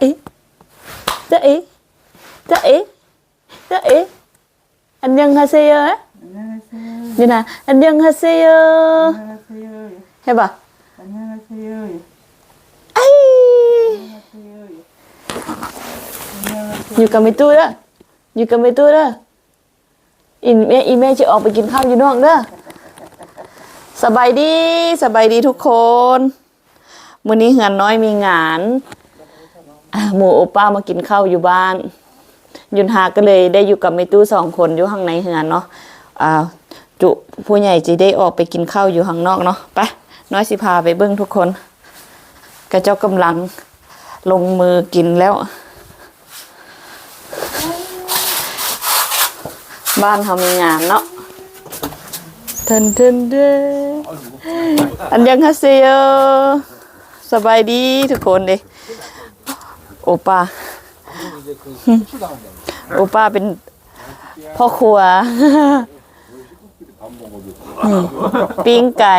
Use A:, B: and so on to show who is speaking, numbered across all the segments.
A: เอ๊จะเอ๊จะเอ๊จะ
B: เอ๊อันยั
A: งฮาเซเย
B: อะเดี๋ย
A: วนะ
B: อันยัง
A: ฮา
B: เซเยอะใช่ปะ
A: อันยั
B: งเซเย
A: อออยู่กับไม่ตู้เด้ออยู่กับไม่ตู้เด้ออีแม่อีแม่จะออกไปกินข้าวอยู่นอกเด้อสบายดีสบายดีทุกคนมื้อนี้เหืนน้อยมีงาน หมูโอป้ามากินข้าวอยู่บ้าน ยุนหาก็เลยได้อยู่กับแม่ตู้สองคนอยู่ข้างในเหือนเนาะอ่าจุผู้ใหญ่จะได้ออกไปกินข้าวอยู่ข้างนอกเนาะไปน้อยสิพาไปเบิ้งทุกคนกระเจ้ากำลังลงมือกินแล้ว บ้านเขามีงานเนาะเทินเทินเด้ออันยังฮาเซโยสบายดีทุกคนเด้ โอป้าโอป้าเป็นพ่อครัวนี่ปิ้งไก่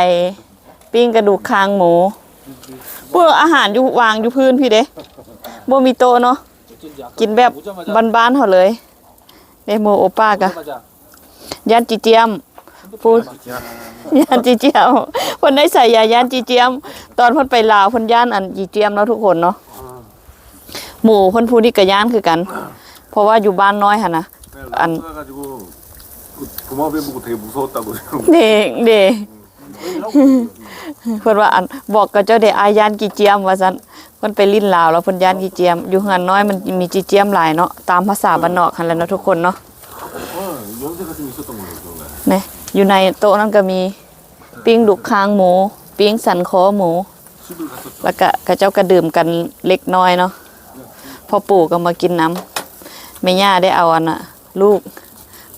A: ปิ้งกระดูกคางหมูพวกอาหารอยู่วางอยู่พื้นพี่เด้บ่มีโตะเนาะกินแบบบ้านๆเขาเลยเดโมโอป้ากะย่านจีเจียมพูดย่านจีเจียมเพิ่นได้ใส่ยาย่านจีเจียม ตอนเพิ่นไปลาวเพิ่นย่านอันจีเจียมเนาะทุกคนเนาะ หมู่เพิ่นพูดนี่ก็ย่านคือกัน เพราะว่าอยู่บ้านน้อยหั่นนะ 안.
C: 안 가가지고 그 도마뱀 보고 되게 무서웠다고 지금
A: เด็กเด็กเพิ่นว่าอันบอกกับเจ้าเด็กอายย่านจีเจียมว่าซั่นเพิ่นไปลิ้นลาวแล้วเพิ่นย่านจีเจียม อยู่เฮือนน้อยมันมีจีเจียมหลายเนาะตามภาษาบ้านนอกหั่นแหละเนาะทุกคนเนาะ
C: 어, 연세가 좀 있었던 거예요 그거가
A: นี่อยู่ในโต๊ะนั้นก็มีปิ้งดุกคางหมู ปิ้งสันคอหมู
C: 집을 갔었죠
A: แล้วก็กระเจ้าก็ดื่มกันเล็กน้อยเนาะ พ่อปู่ก็มากินน้ำแม่ย่าได้เอาอันน่ะ ลูก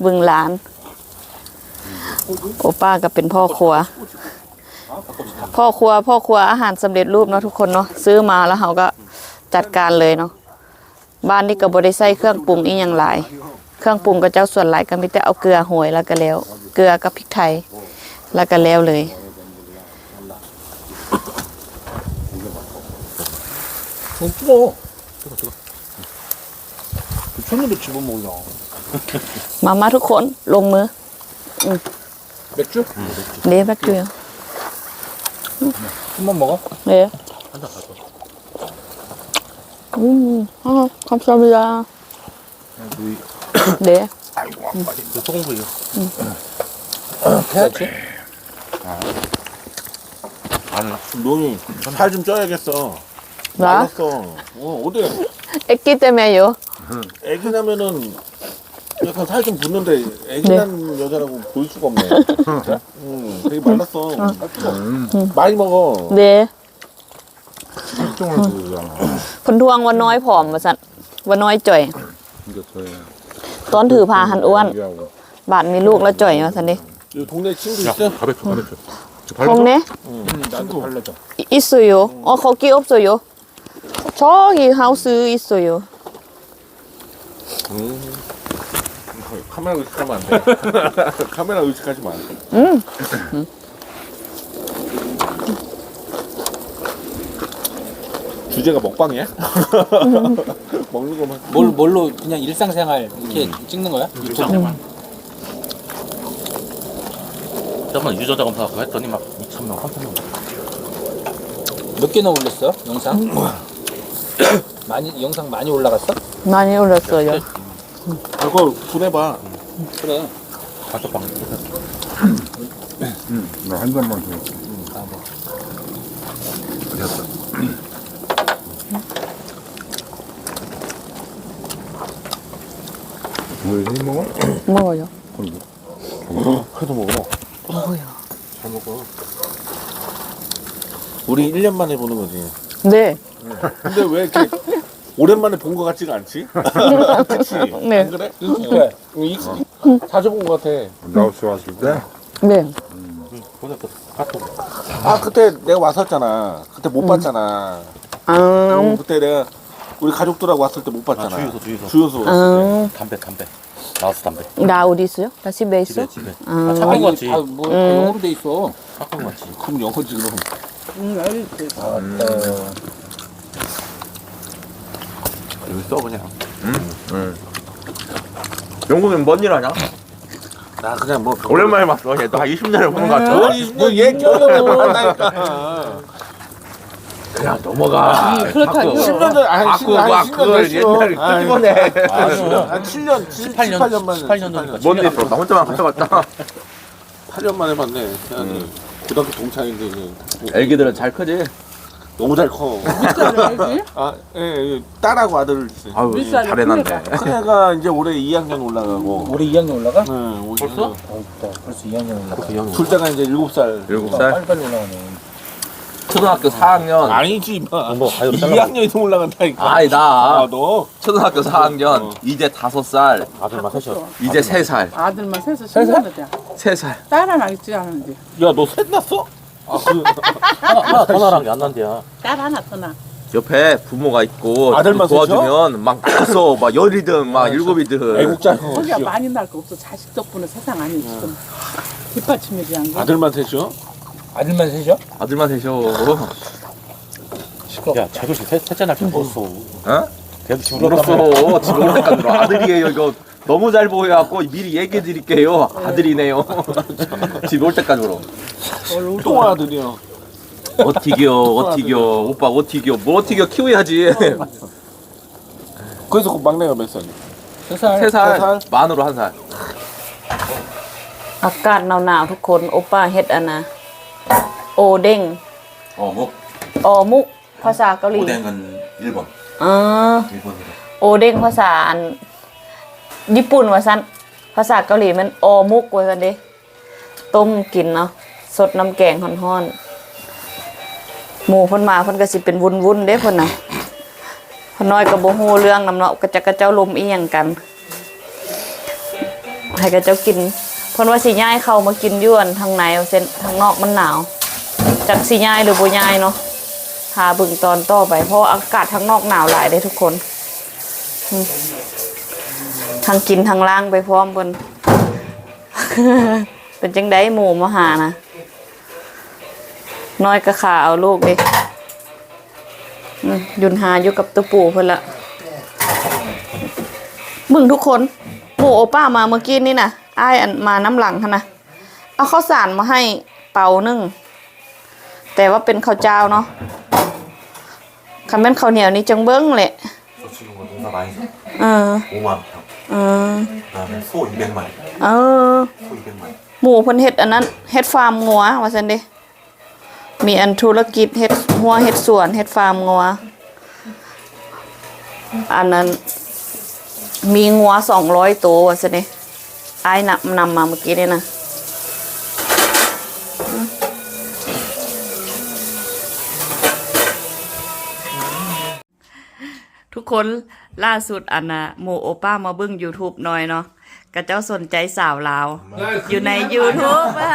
A: บึงหลาน โอป้าก็เป็นพ่อครัว พ่อครัว พ่อครัวอาหารสำเร็จรูปเนาะทุกคนเนาะซื้อมาแล้วเขาก็จัดการเลยเนาะบ้านนี้ก็บ่ได้ใส่เครื่องปรุงอีกอย่างหลาย เครื่องปรุงก็เจ้าส่วนหลายก็มีแต่เอาเกลือหหยแล้วก็แล้ว เกลือกับพริกไทย แล้วก็แล้วเลย
D: โอ้ 뜨거, 뜨거. 손으로 집어먹으려.
A: มามาทุกคนลงมือ
D: 맥주?
A: เด้แบกเกลือ
D: 한번 먹어?
A: เด้อืมอ่าคำสามิดาเด้
D: 아이고, 아빠. 그 소금구이. 해야지.
C: 아니 너는 살 좀 쪄야겠어
A: เหรอ
C: 말랐어 어 어디
A: เอ็กกี้เตเมอยู่
C: 애기 나면은 약간 살 좀 붙는데 애기
A: 네.
C: 난 여자라고 보일 수가 없네 응 되게 말랐어 많이 먹어
A: เด้
D: 일종을 그거잖아.
A: คนทวงวันน้อยผอมมาสันวันน้อยจ่อย
D: 이거 저희
A: ตอนถือพาหันอ้วน
D: 얘기하고.
A: บาดมีลูกแล้วจ่อยมาสันดิ
C: 여기 동네 친구
D: 야,
C: 있어?
D: 가르쳐, 가르쳐. 저
A: คง
D: 발라줘?
A: เนี้ย
D: 응, 나도 발라줘.
A: อิสุโยอ๋อเขา 저기 하우스 있어요.
C: 음. 카메라 의식하면 안 돼. 카메라 의식하지 마. 주제가 먹방이야? 먹는 거만.
E: 뭘 뭘로 그냥 일상생활 이렇게 음. 찍는 거야?
F: 일상생활. 잠깐 유저 작업 하고 했더니 막 2천 명, 3천 명.
E: 몇 개나 올렸어 영상? 많이 영상 많이 올라갔어?
A: 많이 올랐어요
C: 그거 보내봐
E: 그래.
F: 단톡방.
D: 나한 잔만 더.
E: 아, 뭐.
D: 됐어. 뭘 해, 먹어?
A: 먹어요
C: 그래도 먹어
A: 먹어요
C: 잘 먹어 우리 1년 만에 보는 거지
A: 네
C: 근데 왜 이렇게 오랜만에 본거 같지가 않지? 그치?
A: 네.
C: 안 그래?
E: 그래.
C: 이- 자주 본거 같아
D: 라오스 왔을 때?
A: 네.
F: 카톡.
C: 아 그때 내가 왔었잖아 그때 못 봤잖아
A: 아,
C: 어, 그때 내가 우리 가족들하고 왔을 때 못 봤잖아
F: 아, 주유소, 주유소.
C: 주유소 왔을
A: 아,
F: 담배, 담배. 라오스 담배.
A: 나 어디 있어요? 나 집에 있어?
F: 집에, 집에.
A: 아.
F: 아,
E: 아,
F: 착한 거지.
E: 다 뭐, 다
A: 음.
E: 영어로 돼 있어.
F: 착한 거지.
C: 때 그럼 영어지 그럼
E: 응, 알지. 아,
G: 여기 써 그냥. 응. 영국엔 뭔일 하냐?
C: 나 그냥 뭐
G: 오랜만에 봤어. 얘도 한 20년을 보는 것 같아.
C: 뭐얘 경력을 모른다니까.
G: 그냥 넘어가.
B: 그렇다고.
C: 10년 전 아니
G: 바꾸고
C: 10년
G: 막 그걸 옛날에 끄집어내.
C: 한 7년
F: 18년
C: 18년 만에
F: 18년 전이니까
G: 뭔일 있어? 나 혼자만 갔다 왔다.
C: 8년 만에 봤네. 그냥 고등학교 동창인데 이제
G: 애기들은 잘 크지?
C: 너무 잘 커.
B: 알지?
C: 아, 예, 예, 딸하고 아들을 있어요.
G: 아유? 잘해놨네.
C: 큰 애가 이제 올해 2학년 올라가고.
F: 올해 2학년 올라가?
C: 네, 올해
F: 벌써? 어, 있다. 벌써 2학년 올라가.
C: 둘째가 이제 7살.
G: 일곱 살.
F: 빨리빨리 올라가네.
G: 초등학교 4학년.
C: 아니지, 임마.
F: 뭐, 가위로
C: 2학년이 올라간다니까.
G: 아이 나
C: 아, 너?
G: 초등학교 4학년
C: 어.
G: 이제 5살
F: 아들만 셋이었어.
G: 이제 3살
B: 아들만 세서 신나는데
G: 3살
B: 딸 하나 있지 않은데
C: 야, 너 셋 났어? 아, 그,
F: 하나, 하나 더 나란 게안 난대야.
B: 딸 하나 더 나.
G: 옆에 부모가 있고
C: 아들만
G: 도와주면 막 나서 막 열이든 막 일곱이든.
C: 애국자.
B: 거기가 많이 날 거 없어. 자식 덕분에 세상 아니 지금. 뒷받침이 위한 거
C: 아들만 셋이요?
F: 아들만 셋이야?
G: 아들만 되셔.
F: 야, 재도 씨 셋, 셋째 날때 먹었어.
G: 어?
F: 걔도 지금
G: 울었어. 지금 울었다더라 아들이에요 이거 너무 잘 보여갖고 미리 얘기해 드릴게요 아들이네요 집에 올 때까지 울어
C: 또 아들이요.
G: 어티겨 어티겨 오빠 어티겨 뭐 어티겨 키워야지
C: 그래서 그 막내가 몇 살이야?
F: 세 살.
G: 3살 만으로 1살
A: อากาศหนาวๆทุกคนโอป้าเฮ็ดอันนะโอเด้ง
F: 어묵.
A: ออมุกภาษาเกาหลี
F: 오뎅은 1번.
A: อ๋อ
F: 1번이래.
A: โอเด้งภาษาอัน ญี่ปุ่นว่าซั่นภาษาเกาหลีมันโอมุกว่าซั่นเด้ต้มกินเนาะสดน้ำแกงฮ้อนๆหมูพ่นมาพ่นก็สิเป็นวุ่นๆเด้พ่นน่ะพ่นน้อยก็บ่ฮู้เรื่องน้ำเนาะกระจักกระเจ้าลมอีหยังกัน ให้กระเจ้ากินพ่นว่าสิย้ายเข้ามากินยู่อันทางในเอาเส้นทางนอกมันหนาวจักสิย้ายหรือบ่ย้ายเนาะหาบิ่งตอนต่อไปเพราะอากาศทางนอกหนาวหลายเด้ทุกคน ทางกินทางล่างไปพร้อมเพิ่นเป็นจังไดหมู่มาหานะน้อยกะขาเอาลูกเดิอืมยุนหาอยู่กับตัวปู่เพิ่นละมึงทุกคนหมู่โอป้ามาเมื่อกี้นี่นะอ้ายอันมาน้ำหลังหั่นนะเอาข้าวสารมาให้เป่านึ่งแต่ว่าเป็นข้าวเจ้าเนาะคันแม่นข้าวเหนียวนี่จังเบิ้งแหละ
F: 저지 อืมอ่าสู้อีก
A: เดืน
F: ใหม่
A: เออ
F: สู้อีก
A: เดื
F: นใหม่
A: หมูพันเฮ็ดอันนั้นเฮ็ดฟาร์มงัวว่าซั่นเด้มีอันธุรกิจเฮ็ดหัวเฮ็ดสวนเฮ็ดฟาร์มงัว อันนั้น มีงัวสองร้อยตัวว่าซั่นเดไอ้ายนำนำมาเมื่อกี้นี่นะ ทุกคนล่าสุดอันน่ะหมู่โอป้ามาเบิ่ง YouTube หน่อยเนาะกะเจ้าสนใจสาวลาว อยู่ใน YouTube อะ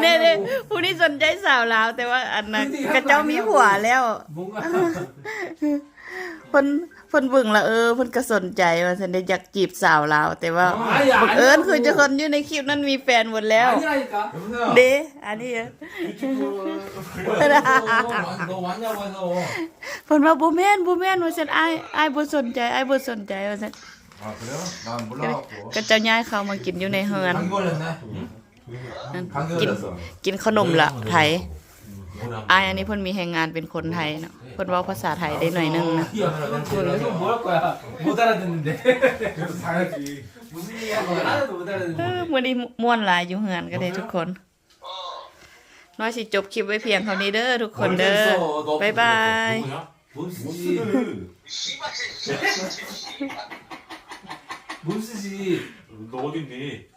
A: เนี่ยเนี่ยผู้นี้สนใจสาวลาว แต่ว่าอันนั้นกระเจ้ามีผัวแล้วเพิ่น เพิ่นเบิ่งและเออเพิ่นก็สนใจว่าฉันได้อยากจีบสาวลาว แต่ว่าบังเอิญคือเจะคนอยู่ในคลิปนั้นมีแฟนหมดแล้ว เด้อันนี้อะ
F: 너 왔냐고 해서.
A: เพิ่นว่าบ่แม่นบ่แม่นว่าซั่นอ้ายอ้ายบ่สนใจอ้ายบ่สนใจว่าซั่น
D: 아 그래요? 난 몰라갖고
A: ก็เจ้าย้ายเข้ามากินอยู่ในเฮือน
F: 감기 걸렸네.
A: นั่น
F: 감기
A: กิน
F: 걸렸어.
A: กินขนมละไทย อายอันนี้เพิ่นมีแรงงานเป็นคนไทยเนาะเพิ่นเว้าภาษาไทยได้หน่อยนึงนะ
C: 그래서 뭐 할 거야? 못 알아듣는데.
D: 그래서 사야지
C: 무슨 얘기 하는 거야? 하나도 못
A: เอ
C: 알아듣는데.
A: อมื้อนี้ม่วนหลายอยู่เฮือนก็ได้ทุกคน น้อยสิจบคลิปไว้เพียงเท่านี้เด้อทุกคนเด้อ บ๊ายบาย
F: 뭔 쓰지?
C: 뭔 쓰지?
F: 너 어딘데?